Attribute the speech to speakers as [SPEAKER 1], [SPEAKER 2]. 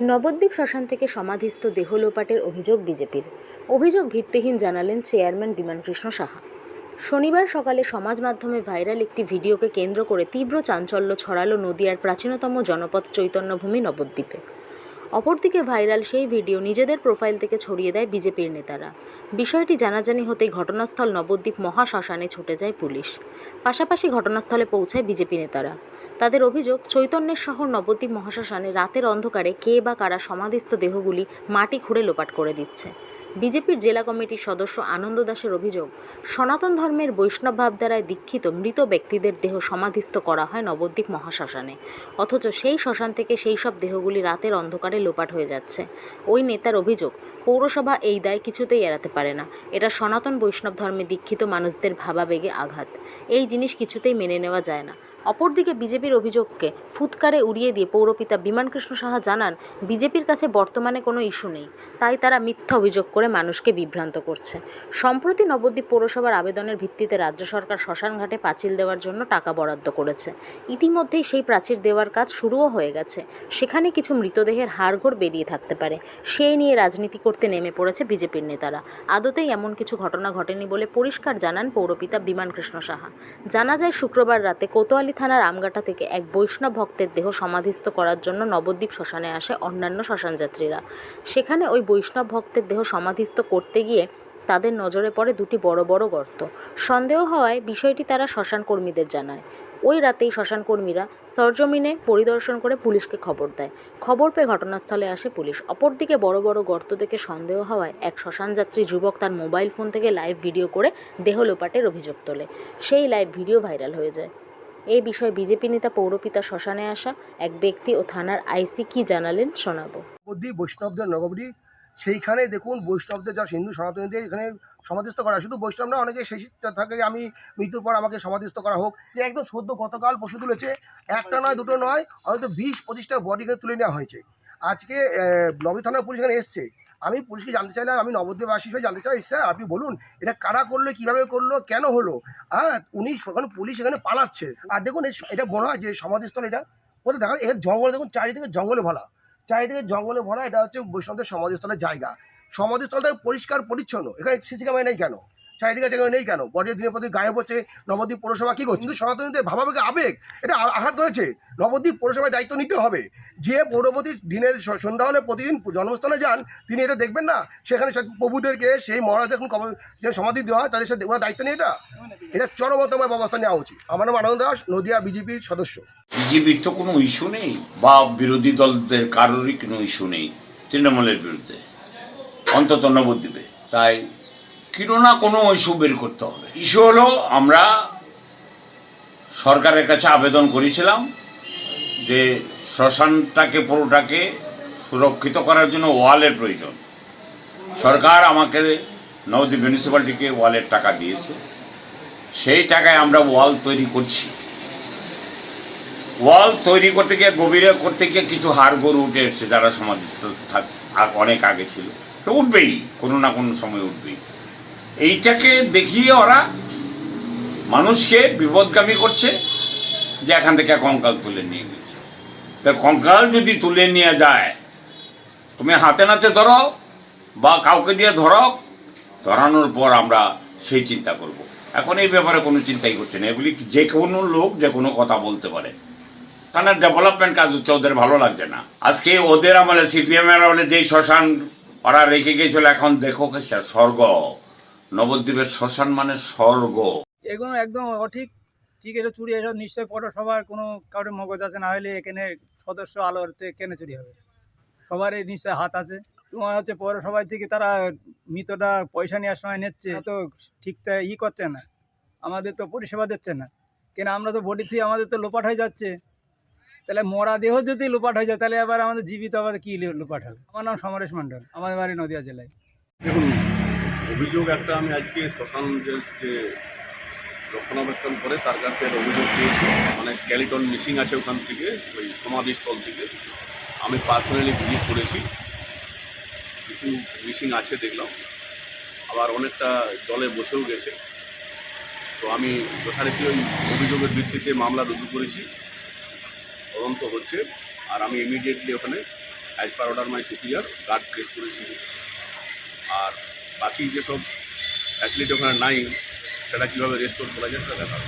[SPEAKER 1] নবদ্বীপ শ্মশান থেকে সমাধিস্থ দেহ লোপাটের অভিযোগ বিজেপির। অভিযোগ ভিত্তিহীন জানালেন চেয়ারম্যান বিমানকৃষ্ণ সাহা। শনিবার সকালে সমাজ মাধ্যমে ভাইরাল একটি ভিডিওকে কেন্দ্র করে তীব্র চাঞ্চল্য ছড়ালো নদীয়ার প্রাচীনতম জনপদ চৈতন্যভূমি নবদ্বীপে। অপরদিকে ভাইরাল সেই ভিডিও নিজেদের প্রোফাইল থেকে ছড়িয়ে দেয় বিজেপির নেতারা। বিষয়টি জানাজানি হতেই ঘটনাস্থল নবদ্বীপ মহাশ্মশানে ছুটে যায় পুলিশ। পাশাপাশি ঘটনাস্থলে পৌঁছায় বিজেপি নেতারা। তাদের অভিযোগ, চৈতন্যের শহর নবদ্বীপ মহাশ্মশানে রাতের অন্ধকারে কে বা কারা সমাধিস্থ দেহগুলি মাটি খুঁড়ে লোপাট করে দিচ্ছে। বিজেপির জেলা কমিটির সদস্য আনন্দ দাসের অভিযোগ, সনাতন ধর্মের বৈষ্ণব ভাবধারায় দীক্ষিত মৃত ব্যক্তিদের দেহ সমাধিস্থ করা হয় নবদ্বীপ মহাশ্মশানে। অথচ সেই শ্মশান থেকে সেই সব দেহগুলি রাতের অন্ধকারে লোপাট হয়ে যাচ্ছে। ওই নেতার অভিযোগ, পৌরসভা এই দায় কিছুতেই এড়াতে পারে না। এটা সনাতন বৈষ্ণব ধর্মে দীক্ষিত মানুষদের ভাবাবেগে আঘাত। এই জিনিস কিছুতেই মেনে নেওয়া যায় না। অপরদিকে বিজেপির অভিযোগকে ফুৎকারে উড়িয়ে দিয়ে পৌরপিতা বিমানকৃষ্ণ সাহা জানান, বিজেপির কাছে বর্তমানে কোনো ইস্যু নেই। তাই তারা মিথ্যা অভিযোগ করে মানুষকে বিভ্রান্ত করছে। সম্প্রতি নবদ্বীপ পৌরসভার আবেদনের ভিত্তিতে রাজ্য সরকার শ্মশানঘাটে পাঁচিল দেওয়ার জন্য টাকা বরাদ্দ করেছে। ইতিমধ্যেই সেই প্রাচীর দেওয়ার কাজ শুরুও হয়ে গেছে। সেখানে কিছু মৃতদেহের হাড়গোড় বেরিয়ে থাকতে পারে। সেই নিয়ে রাজনীতি করতে নেমে পড়েছে বিজেপির নেতারা। আদতেই এমন কিছু ঘটনা ঘটেনি বলে পরিষ্কার জানান পৌরপিতা বিমান কৃষ্ণ সাহা। জানা যায়, শুক্রবার রাতে কোতোয়ালি থানার আমগাটা থেকে এক বৈষ্ণব ভক্তের দেহ সমাধিস্থ করার জন্য নবদ্বীপ শ্মশানে আসে অন্যান্য শ্মশান যাত্রীরা সেখানে ওই বৈষ্ণব ভক্তের দেহ সমাধিস্থ করতে গিয়ে তাদের নজরে পড়ে দুটি বড় বড় গর্ত। সন্দেহ হওয়ায় বিষয়টি তারা শ্মশান কর্মীদের জানায়। ওই রাতেই শ্মশান কর্মীরা সরজমিনে পরিদর্শন করে পুলিশকে খবর দেয়। খবর পেয়ে ঘটনাস্থলে আসে পুলিশ। অপরদিকে বড় বড় গর্ত দেখে সন্দেহ হওয়ায় এক শ্মশান যাত্রী যুবক তার মোবাইল ফোন থেকে লাইভ ভিডিও করে দেহ লোপাটের অভিযোগ তোলে। সেই লাইভ ভিডিও ভাইরাল হয়ে যায়। এই বিষয়ে বিজেপি নেতা পৌরপিতা শ্মশানে আসা এক ব্যক্তি ও থানার আইসি কি জানালেন শোনাবো।
[SPEAKER 2] বৈষ্ণবদের নবদ্বী সেইখানে দেখুন বৈষ্ণবদের যা হিন্দু সনাতনীদের এখানে সমাধিস্থ করা হয়। শুধু বৈষ্ণব না, অনেকে সেই থাকে আমি মৃত্যুর পর আমাকে সমাধিস্থ করা হোক। যে একদম সদ্য গতকাল পশু তুলেছে একটা নয়, দুটো নয় হয়তো বিশ পঁচিশটা বডিকে তুলে নেওয়া হয়েছে। আজকে নবী থানার পুলিশ এখানে এসছে। আমি পুলিশকে জানতে চাইলাম, আমি নবদ্বীপবাসী হিসেবে জানতে চাই, স্যার, আপনি বলুন, এটা কারা করল, কীভাবে করল, কেন হলো? হ্যাঁ উনি এখন পুলিশ এখানে পালাচ্ছে। আর দেখুন এটা মনে হয় যে সমাধিস্থল এটা। কোথায় দেখা এর জঙ্গলে, দেখুন, চারিদিকে জঙ্গলে ভরা। চারিদিকে জঙ্গলে ভরা, এটা হচ্ছে বৈষ্ণবদের সমাধিস্থলের জায়গা। সমাধিস্থলটা পরিষ্কার, পরিচ্ছন্ন। এখানে সিসি ক্যামেরা নেই কেন? চারিদিকে জায়গায় নেই কেন? বডি দিনের প্রতি গায়েব হচ্ছে নবদ্বীপ পৌরসভা কী করছে? কিন্তু সনাতনীদের ভাবাবেগে আবেগ, এটা আঘাত করেছে। নবদ্বীপ পৌরসভায় দায়িত্ব নিতে হবে। যে পৌরপতি দিনের সন্ধ্যা হলে প্রতিদিন জন্মস্থানে যান, তিনি এটা দেখবেন না? সেখানে প্রভুদেরকে, সেই মহারাজ এখন যে সমাধি দেওয়া হয় তাদের সাথে ওনার দায়িত্ব নিয়ে এটা? এটা চরমতম ব্যবস্থা নেওয়া উচিত। আমার নাম আনন্দ দাস, নদিয়া বিজেপির সদস্য।
[SPEAKER 3] বিজেপির তো কোনো ইস্যু নেই, বা বিরোধী দলদের কারোরই কোনো ইস্যু নেই তৃণমূলের বিরুদ্ধে। অন্তত নবদ্বীপে তাই কিনো না কোনো ইস্যু বের করতে হবে। ইস্যু হলো আমরা সরকারের কাছে আবেদন করেছিলাম যে শ্মশানটাকে, পুরোটাকে সুরক্ষিত করার জন্য ওয়ালের প্রয়োজন। সরকার আমাকে নবদ্বীপ মিউনিসিপ্যালিটিকে ওয়ালের টাকা দিয়েছে। সেই টাকায় আমরা ওয়াল তৈরি করছি। ওয়াল তৈরি করতে গিয়ে, গভীরে করতে গিয়ে কিছু হাড় গরু উঠে এসছে যারা সমাধিস্থ থাক অনেক আগে ছিল। তো উঠবেই, কোনো না কোনো সময় উঠবেই। এইটাকে দেখিয়ে ওরা মানুষকে বিপদগামী করছে যে এখান থেকে কঙ্কাল তুলে নিয়ে গেছে। তা কঙ্কাল যদি তুলে নিয়ে যায়, তুমি হাতে নাতে ধরো বা কাউকে দিয়ে ধরো ধরানোর পর আমরা সেই চিন্তা করব। এখন এই ব্যাপারে কোনো চিন্তাই করছে না। এগুলি যে কোনো লোক যে কোনো কথা বলতে পারে। কারণ ডেভেলপমেন্ট কাজ হচ্ছে, ওদের ভালো লাগছে না। আজকে ওদের আমলে সিপিএম এর আমলে যেই শ্মশান ওরা রেখে গিয়েছিল, এখন দেখো স্বর্গ। নবদ্বীপের শ্মশান মানে স্বর্গ।
[SPEAKER 4] এগুলো একদম অঠিক, ঠিক এটা চুরি এসব নিশ্চয় পৌরসভার কোনো কারোর মগজ আছে, না হলে এখানে সদস্য আলোতে কেন চুরি হবে? সবারই নিশ্চয় হাত আছে। তোমার হচ্ছে পৌরসভায় থেকে তারা মৃতটা পয়সা নেওয়ার সময় নিচ্ছে তো ঠিকঠাক ই করছে না। আমাদের তো পরিষেবা দিচ্ছে না। কেন আমরা তো বডি থেকে আমাদের তো লোপাট হয়ে যাচ্ছে। তাহলে মরা দেহ যদি লোপাট হয়ে যায়, তাহলে আবার আমাদের জীবিত আবার কী লোপাট হবে? আমার নাম সমরেশ মণ্ডল, আমাদের বাড়ি নদিয়া জেলায়।
[SPEAKER 5] দেখুন, অভিযোগ একটা আমি আজকে শ্মশান যে রক্ষণাবেক্ষণ করে, তার কাছে একটা অভিযোগ পেয়েছি। মানে স্ক্যালিটন মিসিং আছে ওখান থেকে, ওই সমাধিস্থল থেকে। আমি পার্সোনালি ভিজিট করেছি। কিছু মিসিং আছে দেখলাম। আবার অনেকটা জলে বসেও গেছে। তো আমি যথারীতি ওই অভিযোগের ভিত্তিতে মামলা রুজু করেছি। তদন্ত হচ্ছে, আর আমি ইমিডিয়েটলি ওখানে as per order my superior guard press করেছি আর বাকি যেসব ফ্যাসিলিটি ওখানে নাই, সেটা কীভাবে রেস্টোর করা যায়, সেটা দেখা।